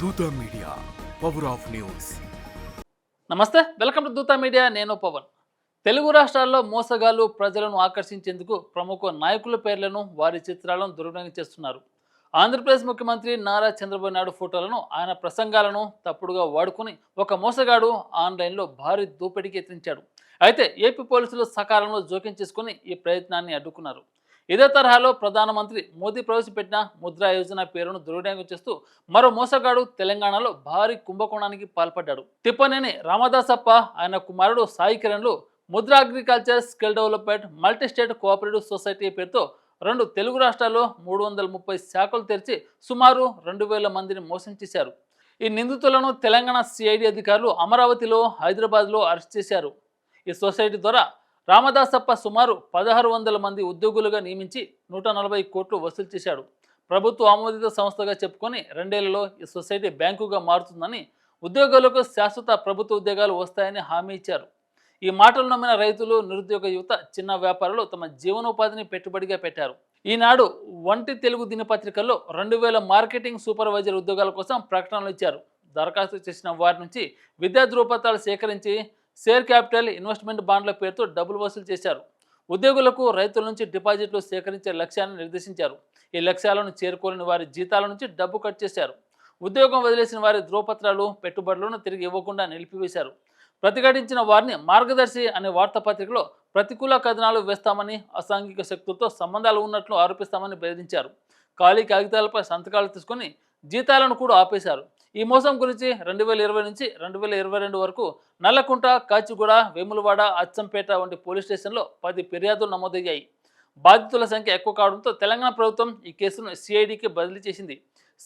Dootha media power of news. నమస్తే welcome to Dootha media నేను పవన్. తెలుగు రాష్ట్రాల్లో మోసగాళ్ళు ప్రజలను ఆకర్షించేందుకు ప్రముఖ నాయకుల పేర్లను వారి చిత్రాలను దుర్వినియోగం చేస్తున్నారు. ఆంధ్రప్రదేశ్ ముఖ్యమంత్రి నారా చంద్రబాబు నాయుడు ఫోటోలను ఆయన ప్రసంగాలను తప్పుడుగా వాడుకుని ఒక మోసగాడు ఆన్లైన్లో భారీ దోపిడీకి యత్నించాడు అయితే ఏపీ పోలీసులు సకాలంలో జోక్యం చేసుకుని ఈ ప్రయత్నాన్ని అడ్డుకున్నారు. ఇదే తరహాలో ప్రధానమంత్రి మోదీ ప్రవేశపెట్టిన ముద్రా యోజన పేరును దుర్వినియోగం చేస్తూ మరో మోసగాడు తెలంగాణలో భారీ కుంభకోణానికి పాల్పడ్డాడు. తిప్పనేని రామదాసప్ప ఆయన కుమారుడు Sai కిరణ్లు Mudra agriculture skill development multi state cooperative society పేరుతో రెండు తెలుగు రాష్ట్రాల్లో మూడు వందల ముప్పై శాఖలు తెరిచి సుమారు రెండు వేల మందిని మోసం చేశారు. ఈ నిందితులను తెలంగాణ సిఐడి అధికారులు అమరావతిలో హైదరాబాద్లో అరెస్ట్ చేశారు. ఈ సొసైటీ ద్వారా రామదాసప్ప సుమారు పదహారు వందల మంది ఉద్యోగులుగా నియమించి నూట నలభై కోట్లు వసూలు చేశాడు. ప్రభుత్వ ఆమోదిత సంస్థగా చెప్పుకొని రెండేళ్ళలో ఈ సొసైటీ బ్యాంకుగా మారుతుందని ఉద్యోగులకు శాశ్వత ప్రభుత్వ ఉద్యోగాలు వస్తాయని హామీ ఇచ్చారు. ఈ మాటలు నమ్మిన రైతులు నిరుద్యోగ యువత చిన్న వ్యాపారులు తమ జీవనోపాధిని పెట్టుబడిగా పెట్టారు. ఈనాడు వంటి తెలుగు దినపత్రికల్లో రెండు వేల మార్కెటింగ్ సూపర్వైజర్ ఉద్యోగాల కోసం ప్రకటనలు ఇచ్చారు. దరఖాస్తు చేసిన వారి నుంచి విద్యా ధృవపత్రాలు సేకరించి షేర్ క్యాపిటల్ ఇన్వెస్ట్మెంట్ బాండ్ల పేరుతో డబ్బులు వసూలు చేశారు. ఉద్యోగులకు రైతుల నుంచి డిపాజిట్లు సేకరించే లక్ష్యాన్ని నిర్దేశించారు. ఈ లక్ష్యాలను చేరుకోలేని వారి జీతాల నుంచి డబ్బు కట్ చేశారు. ఉద్యోగం వదిలేసిన వారి ధృవపత్రాలు పెట్టుబడులను తిరిగి ఇవ్వకుండా నిలిపివేశారు. ప్రతిఘటించిన వారిని మార్గదర్శి అనే వార్తాపత్రికలో ప్రతికూల కథనాలు వేస్తామని అసాంఘిక శక్తులతో సంబంధాలు ఉన్నట్లు ఆరోపిస్తామని బెదిరించారు. ఖాళీ కాగితాలపై సంతకాలు తీసుకొని జీతాలను కూడా ఆపేశారు. ఈ మోసం గురించి రెండు వేల ఇరవై నుంచి రెండు వేల ఇరవై రెండు వరకు నల్లకుంట కాచిగూడ వేములవాడ అచ్చంపేట వంటి పోలీస్ స్టేషన్లో పది ఫిర్యాదులు నమోదయ్యాయి. బాధితుల సంఖ్య ఎక్కువ కావడంతో తెలంగాణ ప్రభుత్వం ఈ కేసును సిఐడికి బదిలీ చేసింది.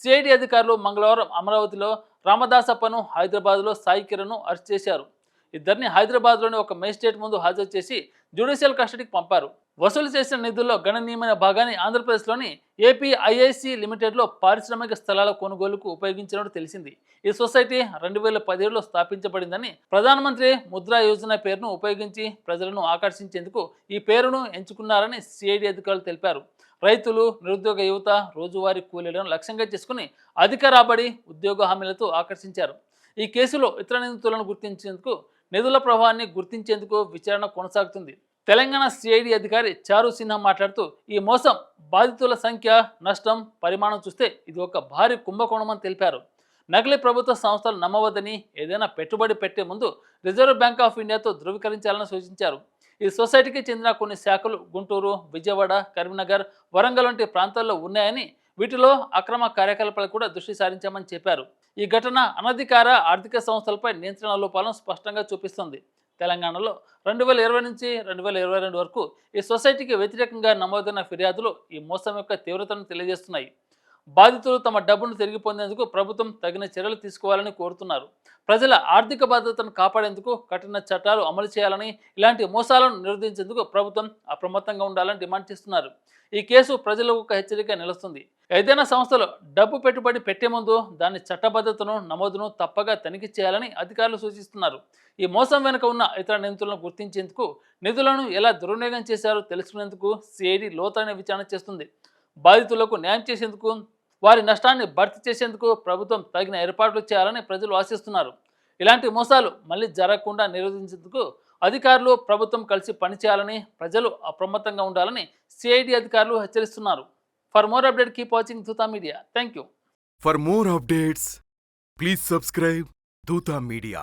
సిఐడి అధికారులు మంగళవారం అమరావతిలో రామదాసప్పను హైదరాబాద్లో సాయి కిరణ్ను అరెస్ట్ చేశారు. ఇద్దరిని హైదరాబాద్లోని ఒక మేజిస్ట్రేట్ ముందు హాజరు చేసి జ్యుడిషియల్ కస్టడీకి పంపారు. వసూలు చేసిన నిధుల్లో గణనీయమైన భాగాన్ని ఆంధ్రప్రదేశ్లోని ఏపీ ఐఐసి లిమిటెడ్లో పారిశ్రామిక స్థలాల కొనుగోలుకు ఉపయోగించినట్టు తెలిసింది. ఈ సొసైటీ రెండు వేల పదిహేడులో స్థాపించబడిందని ప్రధానమంత్రి ముద్రా యోజన పేరును ఉపయోగించి ప్రజలను ఆకర్షించేందుకు ఈ పేరును ఎంచుకున్నారని సిఐడి అధికారులు తెలిపారు. రైతులు నిరుద్యోగ యువత రోజువారీ కూలీలను లక్ష్యంగా చేసుకుని అధిక రాబడి ఉద్యోగ హామీలతో ఆకర్షించారు. ఈ కేసులో ఇతర నిందితులను గుర్తించేందుకు నిధుల ప్రవాహాన్ని గుర్తించేందుకు విచారణ కొనసాగుతుంది. తెలంగాణ సిఐడి అధికారి చారు సిన్హా మాట్లాడుతూ ఈ మోసం బాధితుల సంఖ్య నష్టం పరిమాణం చూస్తే ఇది ఒక భారీ కుంభకోణమని తెలిపారు. నకిలీ ప్రభుత్వ సంస్థలు నమ్మవద్దని ఏదైనా పెట్టుబడి పెట్టే ముందు రిజర్వ్ బ్యాంక్ ఆఫ్ ఇండియాతో ధృవీకరించాలని సూచించారు. ఈ సొసైటీకి చెందిన కొన్ని శాఖలు గుంటూరు విజయవాడ కరీంనగర్ వరంగల్ వంటి ప్రాంతాల్లో ఉన్నాయని వీటిలో అక్రమ కార్యకలాపాలు కూడా దృష్టి సారించామని చెప్పారు. ఈ ఘటన అనధికార ఆర్థిక సంస్థలపై నియంత్రణ లోపాలను స్పష్టంగా చూపిస్తుంది. తెలంగాణలో రెండు వేల ఇరవై నుంచి రెండు వేల ఇరవై రెండు వరకు ఈ సొసైటీకి వ్యతిరేకంగా నమోదైన ఫిర్యాదులు ఈ మోసం యొక్క తీవ్రతను తెలియజేస్తున్నాయి. బాధితులు తమ డబ్బును తిరిగి పొందేందుకు ప్రభుత్వం తగిన చర్యలు తీసుకోవాలని కోరుతున్నారు. ప్రజల ఆర్థిక భద్రతను కాపాడేందుకు కఠిన చట్టాలు అమలు చేయాలని ఇలాంటి మోసాలను నిరోధించేందుకు ప్రభుత్వం అప్రమత్తంగా ఉండాలని డిమాండ్ చేస్తున్నారు. ఈ కేసు ప్రజలకు ఒక హెచ్చరిక నిలుస్తుంది ఏదైనా సంస్థలో డబ్బు పెట్టుబడి పెట్టే ముందు దాని చట్టబద్ధతను నమోదును తప్పగా తనిఖీ చేయాలని అధికారులు సూచిస్తున్నారు. ఈ మోసం వెనుక ఉన్న ఇతర నిందితులను గుర్తించేందుకు నిధులను ఎలా దుర్వినియోగం చేశారో తెలుసుకునేందుకు సిఐడి లోతైన విచారణ చేస్తుంది. బాధితులకు న్యాయం చేసేందుకు వారి నష్టాన్ని భర్తీ చేసేందుకు ప్రభుత్వం తగిన ఏర్పాట్లు చేయాలని ప్రజలు ఆశిస్తున్నారు. ఇలాంటి మోసాలు మళ్ళీ జరగకుండా నిరోధించేందుకు అధికారులు ప్రభుత్వం కలిసి పనిచేయాలని ప్రజలు అప్రమత్తంగా ఉండాలని సిఐడి అధికారులు హెచ్చరిస్తున్నారు. For more update keep watching Dootha media thank you for more updates please subscribe Dootha media